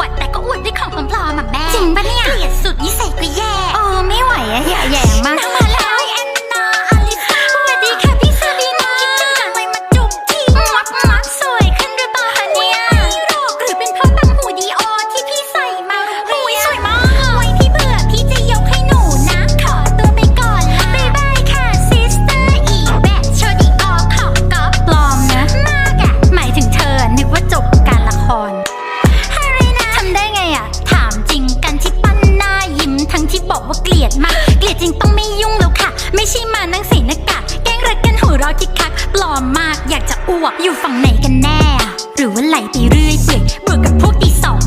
วดแต่ก็อวดด้วยของปลอมๆอะแม่ จริงปะเนี่ย เกลียดสุดนิสัยก็แย่ โอ้ไม่ไหวอะอย่าแย่ บอกว่าเกลียดมาก เกลียดจริงต้องไม่ยุ่งแล้วค่ะ ไม่ใช่มานั่งใส่หน้ากากแกล้งรักกันหัวเราะคิกคัก ปลอมมากอยากจะอ้วกอยู่ฝั่งไหนกันแน่ หรือว่าไหลไปเรื่อยเปื่อยเบื่อกับพวกตีสอง